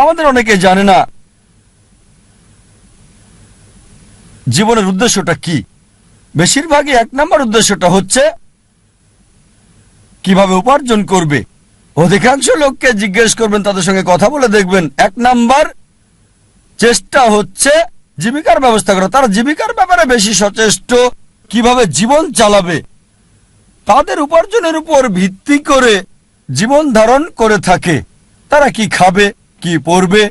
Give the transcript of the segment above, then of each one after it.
আমাদের অনেকে জানে না জীবনের উদ্দেশ্যটা কি। বেশিরভাগই এক নম্বর উদ্দেশ্যটা হচ্ছে কীভাবে উপার্জন করবে। অধিকাংশ লোককে জিজ্ঞেস করবেন, তাদের সঙ্গে কথা বলে দেখবেন, এক নাম্বার চেষ্টা হচ্ছে জীবিকার ব্যবস্থা করা। তারা জীবিকার ব্যাপারে বেশি সচেষ্ট, কীভাবে জীবন চালাবে। তাদের উপার্জনের উপর ভিত্তি করে জীবন ধারণ করে থাকে। তারা কি খাবে? কি পড়বে?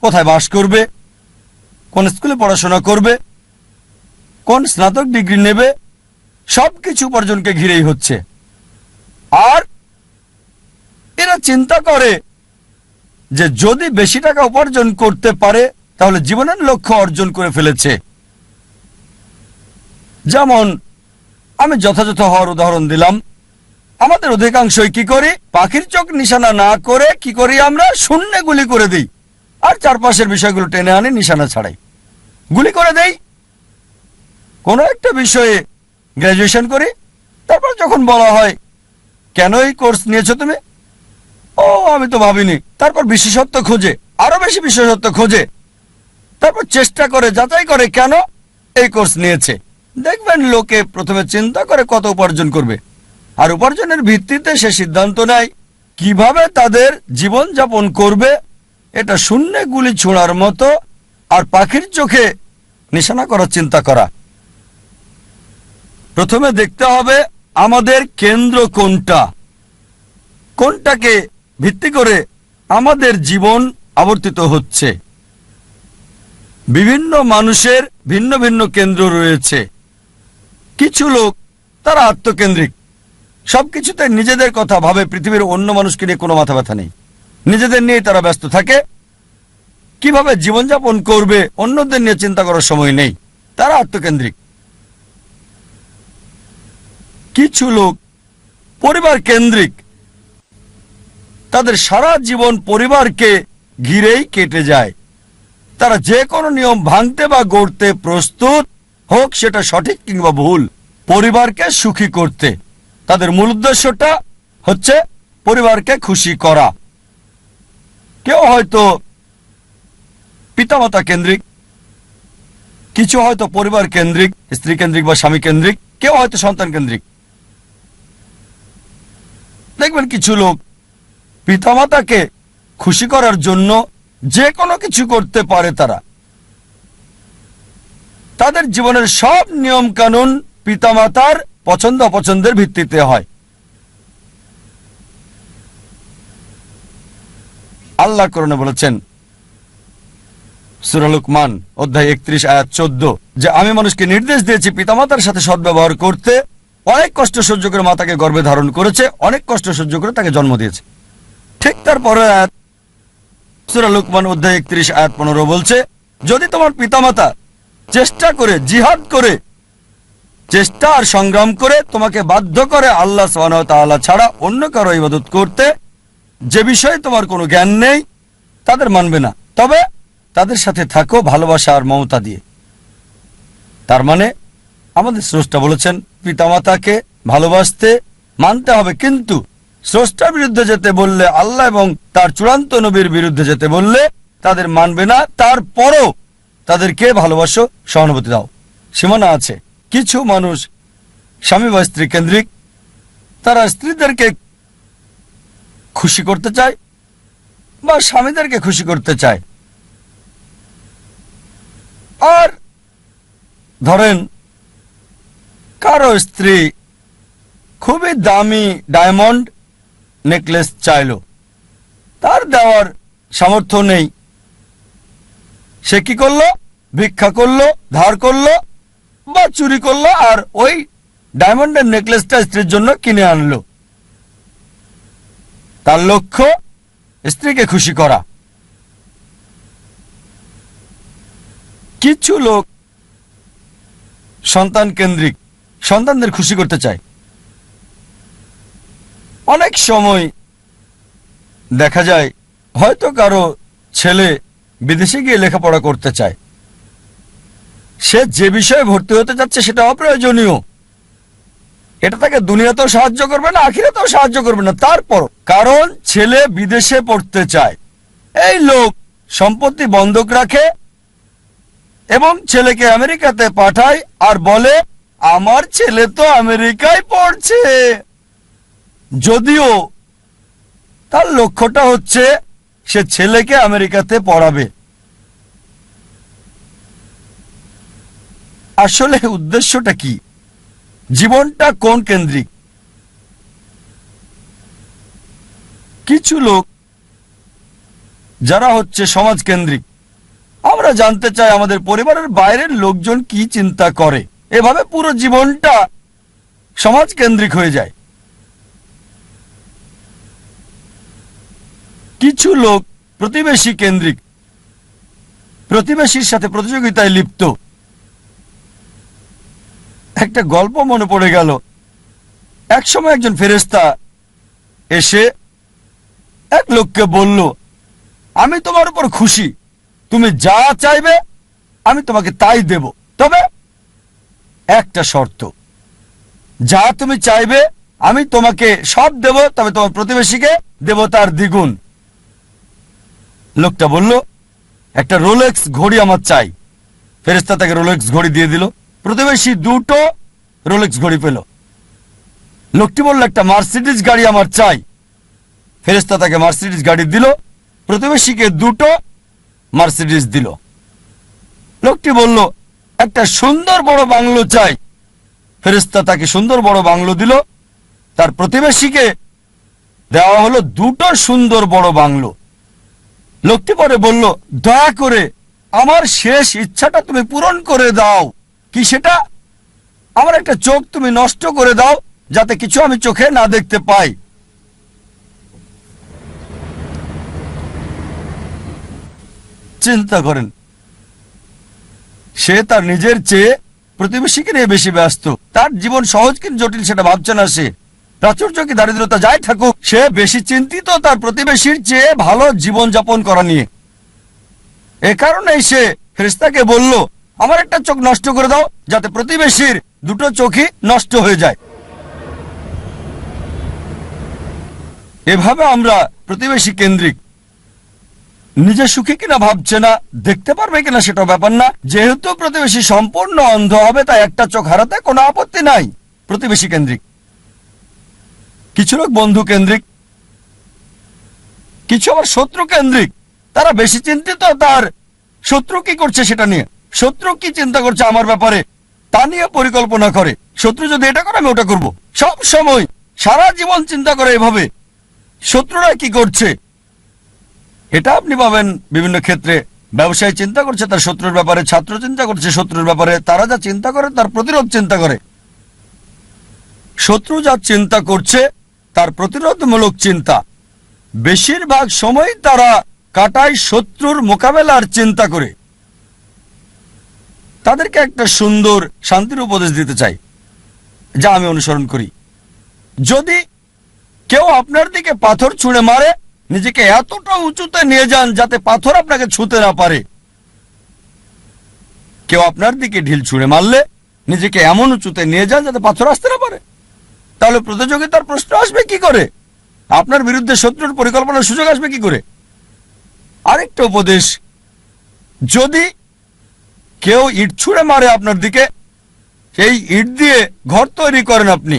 কোথায় বাস করবে? কোন স্কুলে পড়াশোনা করবে? কোন স্নাতক ডিগ্রি নেবে? সবকিছু উপার্জনকে ঘিরেই হচ্ছে। আর এরা চিন্তা করে যে যদি বেশি টাকা উপার্জন করতে পারে, তাহলে জীবনের লক্ষ্য অর্জন করে ফেলেছে। যেমন আমি যথাযথ হওয়ার উদাহরণ দিলাম। আমাদের অধিকাংশই কি করি? পাখির চোখ নিশানা না করে কি করি আমরা? শূন্যে গুলি করে দিই। আর চারপাশের বিষয়গুলো টেনে আনি, নিশানা ছাড়াই। গুলি করে দেই। কোনো একটা বিষয়ে গ্র্যাজুয়েশন করি। তারপর যখন বলা হয়, কেন এই কোর্স নিয়েছো তুমি? ও, আমি তো ভাবিনি। তারপর বিশেষত্ব খোঁজে, আরও বেশি বিশেষত্ব খোঁজে। তারপর চেষ্টা করে, যাচাই করে কেন এই কোর্স নিয়েছে। দেখবেন লোকে প্রথমে চিন্তা করে কত উপার্জন করবে। আর উপার্জনের ভিত্তিতে সে সিদ্ধান্ত নেয়। কীভাবে তাদের জীবন যাপন করবে, এটা শূন্যে গুলি ছোঁড়ার মতো আর পাখির চোখে নিশানা করার চিন্তা করা। প্রথমে দেখতে হবে আমাদের কেন্দ্র কোনটা। কোনটাকে ভিত্তি করে আমাদের জীবন আবর্তিত হচ্ছে। বিভিন্ন মানুষের ভিন্ন ভিন্ন কেন্দ্র রয়েছে। কিছু লোক তারা আত্মকেন্দ্রিক। সবকিছুতে নিজেদের কথা ভাবে পৃথিবীর অন্য মানুষকে নিয়ে কোনো মাথা ব্যথা নেই। নিজেদের নিয়ে তারা ব্যস্ত থাকে। কীভাবে জীবনযাপন করবে, অন্যদের নিয়ে চিন্তা করার সময় নেই। তারা আত্মকেন্দ্রিক। কিছু লোক পরিবার কেন্দ্রিক। তাদের সারা জীবন পরিবারকে ঘিরেই কেটে যায়। তারা যে কোনো নিয়ম ভাঙতে বা গড়তে প্রস্তুত হোক, সেটা সঠিক কিংবা ভুল। পরিবারকে সুখী করতে। তাদের মূল উদ্দেশ্যটা হচ্ছে পরিবারকে খুশি করা। কেউ হয়তো পিতামাতা কেন্দ্রিক, কিছু হয়তো পরিবার কেন্দ্রিক, স্ত্রী কেন্দ্রিক বা স্বামী কেন্দ্রিক, কেউ হয়তো সন্তান কেন্দ্রিক। দেখবেন কিছু লোক পিতামাতাকে খুশি করার জন্য যে কোনো কিছু করতে পারে তারা। তাদের জীবনের সব নিয়ম কানুন পিতামাতার পছন্দ অপছন্দের ভিত্তিতে হয়। আল্লাহ করণে বলেছেন সুরালুকমান অধ্যায় একত্রিশ, আয়াত চোদ্দ, যে আমি মানুষকে নির্দেশ দিয়েছি পিতামাতার সাথে সদ্ব্যবহার করতে, অনেক কষ্ট সহ্য করে মাতাকে গর্ভে ধারণ করেছে, অনেক কষ্ট সহ্য করে তাকে জন্ম দিয়েছে। ঠিক তারপরে আয়াত, সুরা লুকমান, অধ্যায় একত্রিশ, আয়াত পনেরো বলছে, যদি তোমার পিতামাতা চেষ্টা করে, জিহাদ করে চেষ্টা আর সংগ্রাম করে তোমাকে বাধ্য করে আল্লাহ তাআলা ছাড়া অন্য কারও ইবাদত করতে যে বিষয়ে তোমার কোনো জ্ঞান নেই, তাদের মানবে না। তবে তাদের সাথে থাকো ভালোবাসা আর মমতা দিয়ে। তার মানে আমাদের স্রষ্টা বলেছেন, পিতামাতাকে ভালোবাসতে মানতে হবে, কিন্তু স্রষ্টার বিরুদ্ধে যেতে বললে আল্লাহ এবং তার চূড়ান্ত নবীর বিরুদ্ধে যেতে বললে তাদের মানবে না। তারপরও তাদেরকে ভালোবাসো, সহানুভূতি দাও। সীমানা আছে। কিছু মানুষ স্বামী বা স্ত্রী কেন্দ্রিক, তারা স্ত্রীদেরকে খুশি করতে চায় বা স্বামীদেরকে খুশি করতে চায়। আর ধরেন, কারও স্ত্রী খুবই দামি ডায়মন্ড নেকলেস চাইল, তার দেওয়ার সামর্থ্য নেই। সে কি করল? ভিক্ষা করল, ধার করল বা চুরি করল আর ওই ডায়মন্ডের নেকলেসটা স্ত্রীর জন্য কিনে আনলো। তার লক্ষ্য, স্ত্রীকে খুশি করা। কিছু লোক সন্তান কেন্দ্রিক, সন্তানদের খুশি করতে চায়। অনেক সময় দেখা যায় হয়তো কারও ছেলে বিদেশে গিয়ে লেখাপড়া করতে চায়। সে যে বিষয়ে ভর্তি হতে যাচ্ছে সেটা অপ্রয়োজনীয়। এটা তাকে দুনিয়াতেও সাহায্য করবে না, আখিরাতেও সাহায্য করবে না। তারপর, কারণ ছেলে বিদেশে পড়তে চায়। এই লোক সম্পত্তি বন্ধক রাখে এবং ছেলেকে আমেরিকাতে পাঠায় আর বলে, আমার ছেলে তো আমেরিকায় পড়ছে। যদিও তার লক্ষ্যটা হচ্ছে সে ছেলেকে আমেরিকাতে পড়াবে। আসলে উদ্দেশ্যটা কি? জীবনটা কোন কেন্দ্রিক? কিছু লোক যারা হচ্ছে সমাজ কেন্দ্রিক, আমরা জানতে চাই আমাদের পরিবারের বাইরের লোকজন কি চিন্তা করে। এভাবে পুরো জীবনটা সমাজ কেন্দ্রিক হয়ে যায়। কিছু লোক প্রতিবেশী কেন্দ্রিক, প্রতিবেশীর সাথে প্রতিযোগিতায় লিপ্ত। একটা গল্প মনে পড়ে গেল। একসময় একজন ফেরেস্তা এসে এক লোককে বলল, আমি তোমার উপর খুশি। তুমি যা চাইবে, আমি তোমাকে তাই দেব। তবে একটা শর্ত, যা তুমি চাইবে, আমি তোমাকে সব দেব, তবে তোমার প্রতিবেশীকে দেব তার দ্বিগুণ। লোকটা বলল, একটা রোলেক্স ঘড়ি আমার চাই। ফেরেস্তা তাকে রোলেক্স ঘড়ি দিয়ে দিল। প্রতিবেশী দুটো রোলেক্স ঘড়ি পেল। লোকটি বলল, একটা মার্সিডিজ গাড়ি আমার চাই। ফেরেস্তা তাকে মার্সিডিজ গাড়ি দিল, প্রতিবেশীকে দুটো মার্সিডিজ দিল। লোকটি বলল, একটা সুন্দর বড় বাংলো চাই। ফেরেস্তা তাকে সুন্দর বড় বাংলো দিল। তার প্রতিবেশীকে দেওয়া হলো দুটো সুন্দর বড় বাংলো। লোকটি পরে বলল, দয়া করে আমার শেষ ইচ্ছাটা তুমি পূরণ করে দাও। কি সেটা? আমার একটা চোখ তুমি নষ্ট করে দাও, যাতে কিছু আমি চোখে না দেখতে পাই। চিন্তা করেন, সে তার নিজের চেয়ে প্রতিবেশীকে নিয়ে বেশি ব্যস্ত। তার জীবন সহজ কিন্তু জটিল, সেটা ভাবছে না সে। প্রাচুর্য কি দারিদ্রতা যাই থাকুক, সে বেশি চিন্তিত তার প্রতিবেশীর চেয়ে ভালো জীবন যাপন করা নিয়ে। এ কারণেই সে ফেরিস্তাকে বলল আমার একটা চোখ নষ্ট করে দাও, যাতে প্রতিবেশীর দুটো চোখই নষ্ট হয়ে যায়। এভাবে আমরা প্রতিবেশী কেন্দ্রিক নিজে সুখী কিনা ভাবছে না, দেখতে পারবে কিনা সেটা ব্যাপার না। যেহেতু প্রতিবেশী সম্পূর্ণ অন্ধ হবে, তাই একটা চোখ হারাতে কোনো আপত্তি নাই প্রতিবেশী কেন্দ্রিক। কিছু লোক বন্ধু কেন্দ্রিক, কিছু আবার শত্রু কেন্দ্রিক। তারা বেশি চিন্তিত, তার শত্রু কি করছে সেটা নিয়ে। শত্রু কি চিন্তা করছে আমার ব্যাপারে? তা নিয়ে পরিকল্পনা করে। শত্রু যদি এটা করে, আমি ওটা করব। সব সময় সারা জীবন চিন্তা করে এভাবে। শত্রুরা কি করছে? এটা আপনি পাবেন বিভিন্ন ক্ষেত্রে। ব্যবসায়ী চিন্তা করছে, তার শত্রুর ব্যাপারে। ছাত্র চিন্তা করছে, শত্রুর ব্যাপারে। তারা যা চিন্তা করে, তার প্রতিরোধ চিন্তা করে। শত্রু যা চিন্তা করছে, তার প্রতিরোধমূলক চিন্তা। বেশিরভাগ সময় তারা কাটায় শত্রুর মোকাবেলার চিন্তা করে। তাদেরকে একটা সুন্দর শান্তির উপদেশ দিতে চাই, যা আমি অনুসরণ করি। যদি কেউ আপনার দিকে পাথর ছুঁড়ে মারে, নিজেকে এতটা উঁচুতে নিয়ে যান যাতে পাথর আপনাকে ছুঁতে না পারে। কেউ আপনার দিকে ঢিল ছুঁড়ে মারলে, নিজেকে এমন উঁচুতে নিয়ে যান যাতে পাথর আসতে না পারে। তাহলে প্রতিযোগিতার প্রশ্ন আসবে কি করে? আপনার বিরুদ্ধে শত্রুর পরিকল্পনার সুযোগ আসবে কি করে? আরেকটা উপদেশ, যদি কেউ ইট ছুঁড়ে মারে আপনার দিকে, সেই ইট দিয়ে ঘর তৈরি করেন আপনি।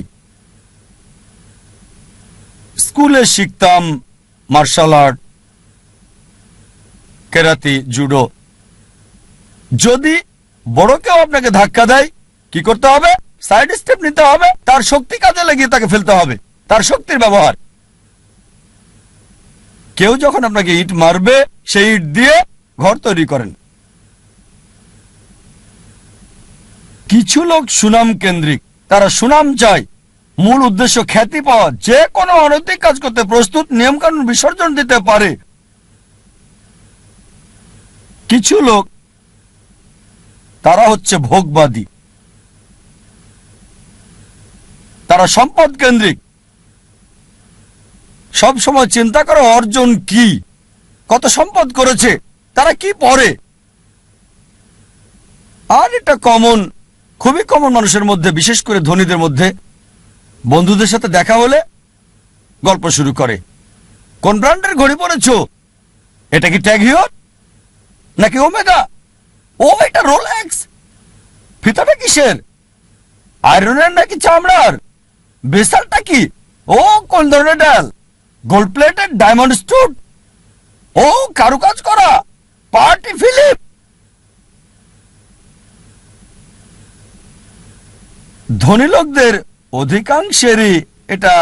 স্কুলে শিখতাম মার্শাল আর্ট, কেরাতি, জুডো। যদি বড় কেউ আপনাকে ধাক্কা দেয়, কি করতে হবে? সাইড স্টেপ নিতে হবে, তার শক্তি কাজে লাগিয়ে তাকে ফেলতে হবে, তার শক্তির ব্যবহার। কেউ যখন আপনাকে ইট মারবে, সেই ইট দিয়ে ঘর তৈরি করেন। কিছু লোক সুনাম কেন্দ্রিক। তারা সুনাম চায়। মূল উদ্দেশ্য খ্যাতি পাওয়া। যে কোনো অনৈতিক কাজ করতে প্রস্তুত, নিয়মকানুন বিসর্জন দিতে পারে। কিছু লোক, তারা হচ্ছে ভোগবাদী। তারা সম্পদ কেন্দ্রিক। সব সময় চিন্তা করে, অর্জন কি? কত সম্পদ করেছে? তারা কি পড়ে? আর এটা কমন খুবই কমন মানুষের মধ্যে, বিশেষ করে ধনীদের মধ্যে, বন্ধুদের সাথে দেখা হলে গল্প শুরু করে। কোন ব্র্যান্ডের ঘড়ি পরেছো? এটা কি ট্যাগিওর? নাকি ওমেগা? ও, এটা রোলেক্স। ফিতাটা কিসের? আয়রনের নাকি চামড়ার? বেসালটা কি? ও, কোন ধরনের ডাল? গোল্ড প্লেটেড ডায়মন্ড স্টুড ও, কারুকাজ করা? Party Philip! ধনী লোকদের অধিকাংশেরই এটা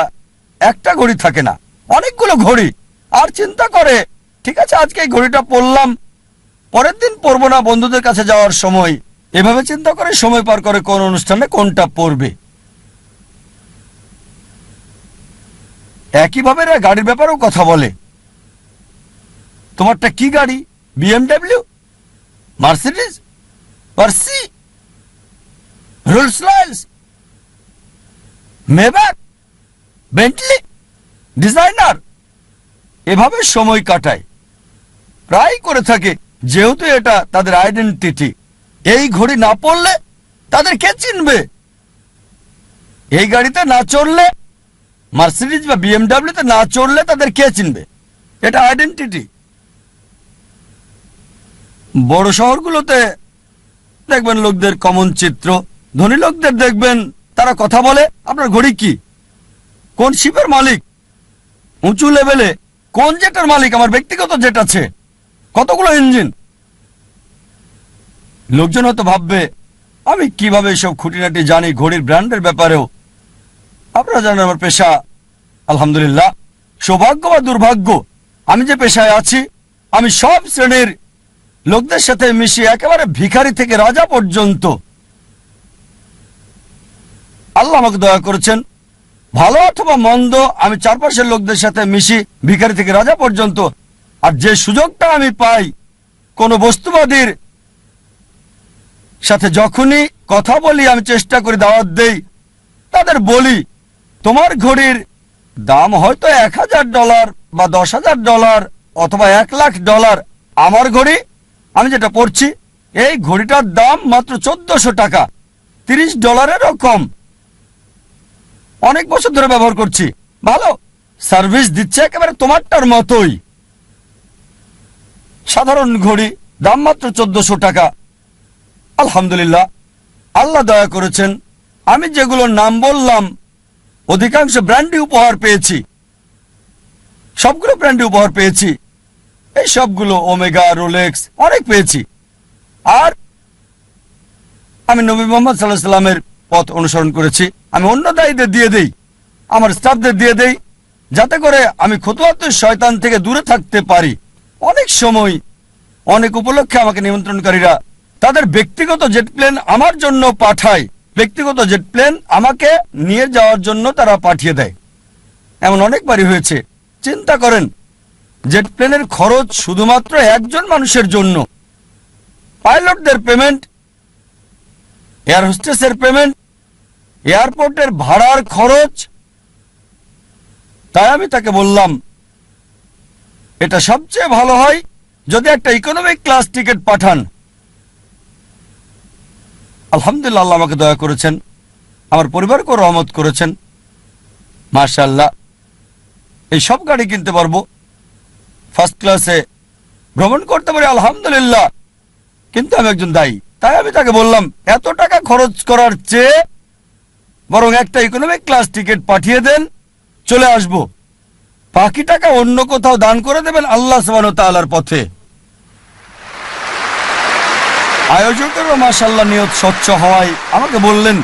একটা ঘড়ি থাকে না। অনেকগুলো ঘড়ি। আর চিন্তা করে, ঠিক আছে, আজকে এই ঘড়িটা পরলাম, পরের দিন পরবো না, বন্ধুদের কাছে যাওয়ার সময়। এভাবে চিন্তা করে সময় পার করে কোন অনুষ্ঠানে কোনটা পড়বে একইভাবে এরা গাড়ির ব্যাপারেও কথা বলে। তোমারটা কি গাড়ি? BMW? Mercedes? Porsche? Rolls Royce? Maybach Bentley designer এভাবে সময় কাটায়। প্রায় করে থাকে, যেহেতু এটা তাদের আইডেন্টিটি এই ঘড়ি না পড়লে তাদের কে চিনবে? এই গাড়িতে না চড়লে মার্সিডিজ বা বিএমডাব্লিউতে না চড়লে তাদের কে চিনবে? এটা আইডেন্টিটি বড় শহরগুলোতে দেখবেন লোকদের কমন চিত্র, ধনী লোকদের দেখবেন তারা কথা বলে, আপনার ঘড়ি কি? কোন শিপের মালিক? উঁচু লেভেলে কোন জেটের মালিক? আমার ব্যক্তিগত জেট আছে। কতগুলো ইঞ্জিন লোকজন হয়তো ভাববে, আমি কীভাবে এসব খুঁটিনাটি জানি ঘড়ির ব্র্যান্ডের ব্যাপারেও? আপনারা জানেন আমার পেশা। আলহামদুলিল্লাহ, সৌভাগ্য বা দুর্ভাগ্য, আমি যে পেশায় আছি, আমি সব শ্রেণির লোকদের সাথে মিশিয়ে একেবারে ভিখারি থেকে রাজা পর্যন্ত আল্লাহ আমাকে দয়া করেছেন। ভালো অথবা মন্দ, আমি চারপাশের লোকদের সাথে মিশি, ভিখারি থেকে রাজা পর্যন্ত। আর যে সুযোগটা আমি পাই, কোন বস্তুবাদীর সাথে যখনই কথা বলি, আমি চেষ্টা করি দাওয়াত দেই, তাদের বলি, তোমার ঘড়ির দাম হয়তো এক হাজার ডলার বা দশ হাজার ডলার অথবা এক লাখ ডলার। আমার ঘড়ি, আমি যেটা পড়ছি, এই ঘড়িটার দাম মাত্র চোদ্দশো টাকা। তিরিশ ডলারেরও কম। অনেক বছর ধরে ব্যবহার করছি। ভালো? সার্ভিস দিচ্ছে একেবারে তোমারটার মতোই। সাধারণ ঘড়ি, দাম মাত্র চোদ্দশো টাকা। আলহামদুলিল্লাহ, আল্লাহ দয়া করেছেন, আমি যেগুলোর নাম বললাম, অধিকাংশ ব্র্যান্ডি উপহার পেয়েছি। সবগুলো ব্র্যান্ডি উপহার পেয়েছি। এই সবগুলো ওমেগা, রোলেক্স, অনেক পেয়েছি। আর আমি নবী মোহাম্মদ সাল্লাহ সাল্লামের পথ অনুসরণ করেছি। আমি অন্য দায়ীদের দিয়ে দেই, আমার স্টাফদের দিয়ে দেই, যাতে করে আমি খুতুয়াত শয়তান থেকে দূরে থাকতে পারি। অনেক সময়, অনেক উপলক্ষে আমাকে নিমন্ত্রণকারীরা তাদের ব্যক্তিগত জেট প্লেন আমার জন্য পাঠায়। ব্যক্তিগত জেট প্লেন আমাকে নিয়ে যাওয়ার জন্য তারা পাঠিয়ে দেয়। এমন অনেকবারই হয়েছে। চিন্তা করেন, জেট প্লেনের খরচ শুধুমাত্র একজন মানুষের জন্য। পাইলটদের পেমেন্ট, এয়ার হোস্টেসের পেমেন্ট এয়ারপোর্টের ভাড়ার খরচ? তাই আমি তাকে বললাম, এটা সবচেয়ে ভালো হয় যদি একটা ইকোনমিক ক্লাস টিকিট পাঠান। আলহামদুলিল্লাহ আমাকে দয়া করেছেন। আমার পরিবারকেও রহমত করেছেন। মার্শাল্লাহ এই সব গাড়ি কিনতে পারব। ফার্স্ট ক্লাসে ভ্রমণ করতে পারি, আলহামদুলিল্লাহ। কিন্তু আমি একজন দায়ী। তাই আমি তাকে বললাম, এত টাকা খরচ করার চেয়ে বরং একটা ইকোনমিক ক্লাস টিকিট পাঠিয়ে দেন, চলে আসব। বাকি টাকা অন্য কোথাও দান করে দেবেন আল্লাহ সবান তালার পথে। আয়োজকেরও মাসাল্লাহ নিয়ত স্বচ্ছ হওয়ায়। আমাকে বললেন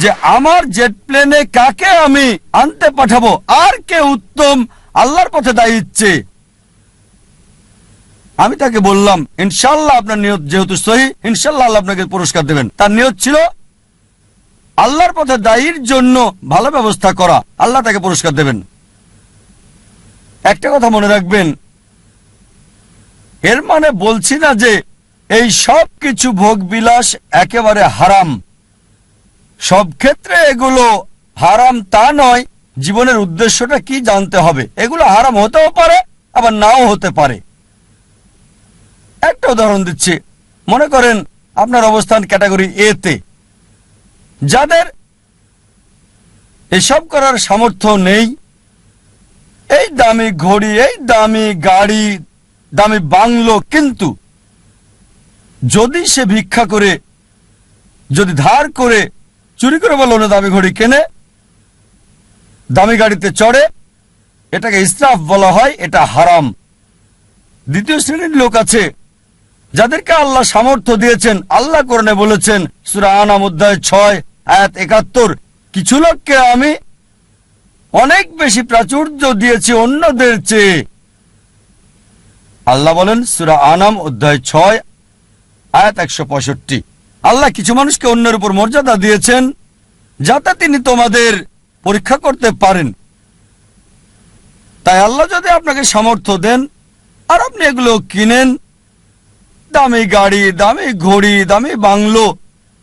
যে, আমার জেট প্লেনে কাকে আমি আনতে পাঠাবো? আর কে উত্তম? আল্লাহর পথে দায়ী ইচ্ছে। আমি তাকে বললাম ইনশাল্লাহ আপনার নিয়ত যেহেতু সহি ইনশাল্লাহ আল্লাহ আপনাকে পুরস্কার দেবেন। তার নিয়ত ছিল আল্লাহর পথে দায়ীর জন্য ভালো ব্যবস্থা করা, আল্লাহ তাকে পুরস্কার দেবেন। একটা কথা মনে রাখবেন, এর মানে বলছি না যে এই সব কিছু ভোগ বিলাস একেবারে হারাম। সব ক্ষেত্রে এগুলো হারাম তা নয়, জীবনের উদ্দেশ্যটা কি জানতে হবে। এগুলো হারাম হতেও পারে, আবার নাও হতে পারে। একটা উদাহরণ দিচ্ছি। মনে করেন আপনার অবস্থান ক্যাটাগরি এ তে। যাদের এসব করার সামর্থ্য নেই, এই দামি ঘড়ি, এই দামি গাড়ি, দামি বাংলো কিন্তু যদি সে ভিক্ষা করে, যদি ধার করে, চুরি করে বা লোনে দামি ঘড়ি কেনে, দামি গাড়িতে চড়ে, এটাকে ইসরাফ বলা হয়, এটা হারাম। দ্বিতীয় শ্রেণির লোক আছে, যাদেরকে আল্লাহ সামর্থ্য দিয়েছেন, আল্লাহ করণে বলেছেন, সুরা আনাম অধ্যায় ছয় আয়াত একাত্তর, কিছু লোককে আমি অনেক বেশি প্রাচুর্য দিয়েছি অন্যদের চেয়ে। আল্লাহ বলেন, সুরা আনাম, অধ্যায় ছয়, আয়াত একশো পঁয়ষট্টি। আল্লাহ কিছু মানুষকে অন্যের উপর মর্যাদা দিয়েছেন, যাতে তিনি তোমাদের পরীক্ষা করতে পারেন। তাই আল্লাহ যদি আপনাকে সামর্থ্য দেন, আর আপনি এগুলো কিনেন, দামি গাড়ি, দামি ঘড়ি, দামি বাংলো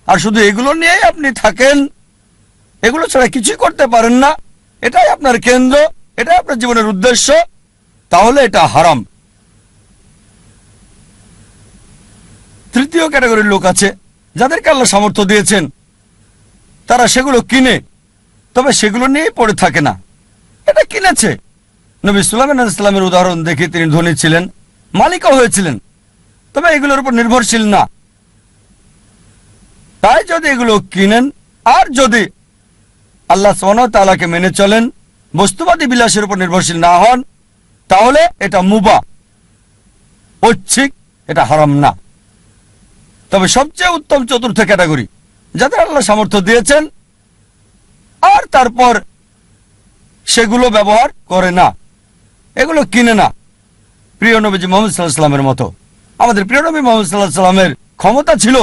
আর শুধু এগুলো নিয়েই আপনি থাকেন? এগুলো ছাড়া কিছুই করতে পারেন না। এটাই আপনার কেন্দ্র, এটাই আপনার জীবনের উদ্দেশ্য। তাহলে এটা হারাম। তৃতীয় ক্যাটাগরির লোক আছে, যাদেরকে আল্লাহ সামর্থ্য দিয়েছেন। তারা সেগুলো কিনে, তবে সেগুলো নিয়েই পড়ে থাকে না। এটা কিনেছে। নবী সুলাইমান ইসলামের উদাহরণ দেখে তিনি ধনী ছিলেন, মালিকও হয়েছিলেন। তবে এগুলোর উপর নির্ভরশীল না। তাই যদি এগুলো কিনেন, আর যদি আল্লাহ সোন তালাকে মেনে চলেন, বস্তুবাদী বিলাসের উপর নির্ভরশীল না হন, তাহলে এটা মুবা। ঐচ্ছিক, এটা হারাম না। তবে সবচেয়ে উত্তম চতুর্থ ক্যাটাগরি, যাদের আল্লাহ সামর্থ্য দিয়েছেন, আর তারপর সেগুলো ব্যবহার করে না। এগুলো কিনে না। প্রিয় নবীজি মোহাম্মদ সাল্লাহ সাল্লামের মতো। আমাদের প্রিয় নবী মোহাম্মদ সাল্লাহ সাল্লামের ক্ষমতা ছিল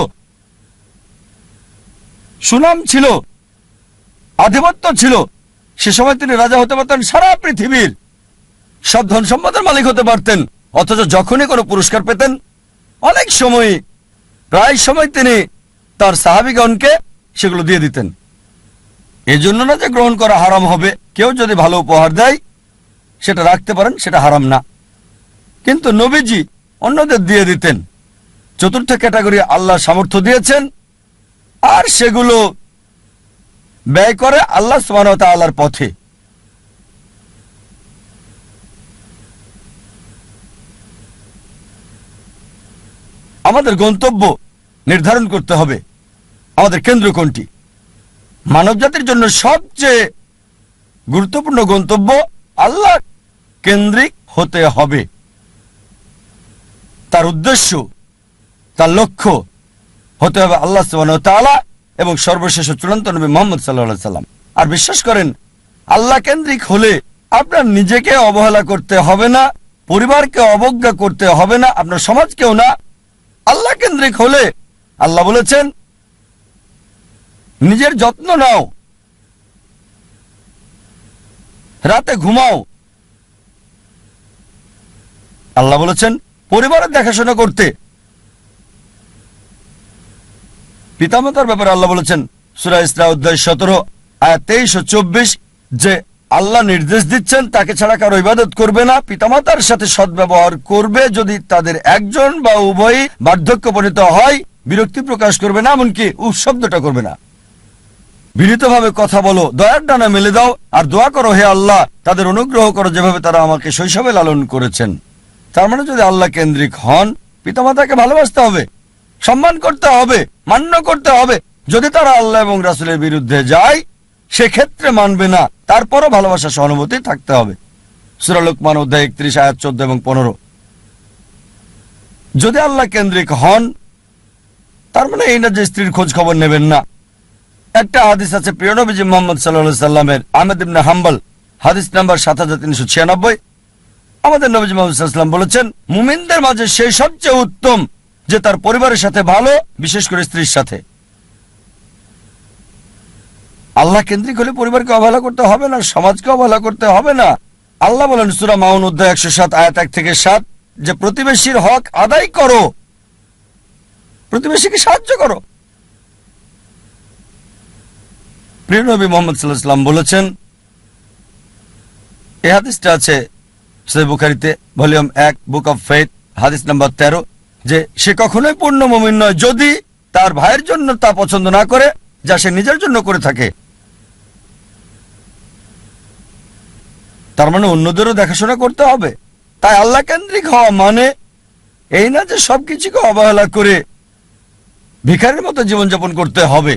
সুনাম ছিল, আধিপত্য ছিল, সে সময় তিনি রাজা হতে পারতেন সারা পৃথিবীর। সব ধন সম্পদের মালিক হতে পারতেন, অথচ যখনই কোনো পুরস্কার পেতেন, অনেক সময়, প্রায় সময় তিনি তার সাহাবিগণকে সেগুলো দিয়ে দিতেন। এজন্য না যে গ্রহণ করা হারাম হবে, কেউ যদি ভালো উপহার দেয়, সেটা রাখতে পারেন, সেটা হারাম না। কিন্তু নবীজি অন্যদের দিয়ে দিতেন। চতুর্থ ক্যাটাগরি আল্লাহ সামর্থ্য দিয়েছেন আর সেগুলো ব্যয় করে আল্লাহ সুবাহর পথে। আমাদের গন্তব্য নির্ধারণ করতে হবে। আমাদের কেন্দ্র কোনটি? মানব জাতির জন্য সবচেয়ে গুরুত্বপূর্ণ গন্তব্য আল্লাহ কেন্দ্রিক হতে হবে। তার উদ্দেশ্য, তার লক্ষ্য হতে হবে আল্লাহ তাআলা এবং সর্বশেষ চূড়ান্ত নবী মোহাম্মদ সাল্লাহ সাল্লাম আর বিশ্বাস করেন, আল্লাহ কেন্দ্রিক হলে আপনার নিজেকে অবহেলা করতে হবে না, পরিবারকে অবজ্ঞা করতে হবে না, আপনার সমাজকেও না। আল্লাহ কেন্দ্রিক হলে আল্লাহ বলেছেন, নিজের যত্ন নাও, রাতে ঘুমাও। আল্লাহ বলেছেন, পরিবারের দেখাশোনা করতে পিতামাতার ব্যাপারে আল্লাহ বলেছেন, সুরা ইসরা অধ্যায় সতেরো আয় তেইশ চব্বিশ, যে আল্লাহ নির্দেশ দিচ্ছেন, তাকে ছাড়া কারও ইবাদত করবে না, পিতামাতার সাথে সদ্ব্যবহার করবে যদি তাদের একজন বা উভয়ই বার্ধক্যপরিত হয়, বিরক্তি প্রকাশ করবে না, এমনকি উৎশব্দটা করবে না। বিনীতভাবে কথা বলো, দয়ার ডানা মেলে দাও, আর দোয়া করো, হে আল্লাহ, তাদের অনুগ্রহ করো, যেভাবে তারা আমাকে শৈশবে লালন করেছেন। তার মানে যদি আল্লাহ কেন্দ্রিক হন, পিতামাতাকে ভালোবাসতে হবে, সম্মান করতে হবে মান্য করতে হবে। যদি তারা আল্লাহ এবং রাসুলের বিরুদ্ধে যায়, সেক্ষেত্রে মানবে না। তারপরও ভালোবাসা, সহানুভূতি থাকতে হবে। সুরালোকমান অধ্যায় একত্রিশ, আয়াত চোদ্দ এবং পনেরো। যদি আল্লাহ কেন্দ্রিক হন, তার মানে এই না যে স্ত্রীর খোঁজ খবর নেবেন না। একটা হাদিস আছে প্রিয়নবীজি মোহাম্মদ সাল্লাহ সাল্লামের আহমেদ ইবনে হাম্বল, হাদিস নাম্বার সাত হাজার তিনশো ছিয়ানব্বই। আমাদের নবীজি মোহাম্মদ বলেছেন, মুমিনদের মাঝে সেই সবচেয়ে উত্তম যে তার পরিবারের সাথে ভালো, বিশেষ করে স্ত্রীর সাথে। আল্লাহ কেন্দ্রিক হলে পরিবারকে অবহেলা করতে হবে না, সমাজকে অবহেলা করতে হবে না। আল্লাহ বলেন, সুরা মাউন অধ্যায় একশো সাত, আয়াত এক থেকে সাত, যে প্রতিবেশীর হক আদায় করো। প্রতিবেশীকে সাহায্য করো। প্রিয় নবী মোহাম্মদ সাল্লাহাম বলেছেন এ হাদিসটা আছে সৈয় বুখারিতে, ভলিউম এক, বুক অফ ফেথ হাদিস নাম্বার তেরো। যে সে কখনোই পূর্ণ মমিন নয়, যদি তার ভাইয়ের জন্য তা পছন্দ না করে, যা সে নিজের জন্য করে থাকে। তার মানে অন্যদেরও দেখাশোনা করতে হবে। তাই আল্লাহ কেন্দ্রিক হওয়া মানে এই না যে সবকিছুকে অবহেলা করে ভিখারির মতো জীবনযাপন করতে হবে।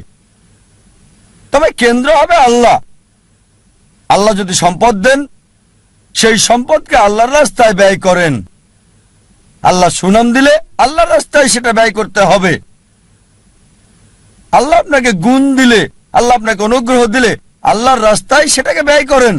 তবে কেন্দ্র হবে আল্লাহ। আল্লাহ যদি সম্পদ দেন, সেই সম্পদকে আল্লাহর রাস্তায় ব্যয় করেন। আল্লাহ সুনাম দিলে আল্লাহর রাস্তায় সেটা ব্যয় করতে হবে। আল্লাহ আপনাকে গুণ দিলে, আল্লাহ আপনাকে অনুগ্রহ দিলে আল্লাহর রাস্তায় সেটাকে ব্যয় করেন।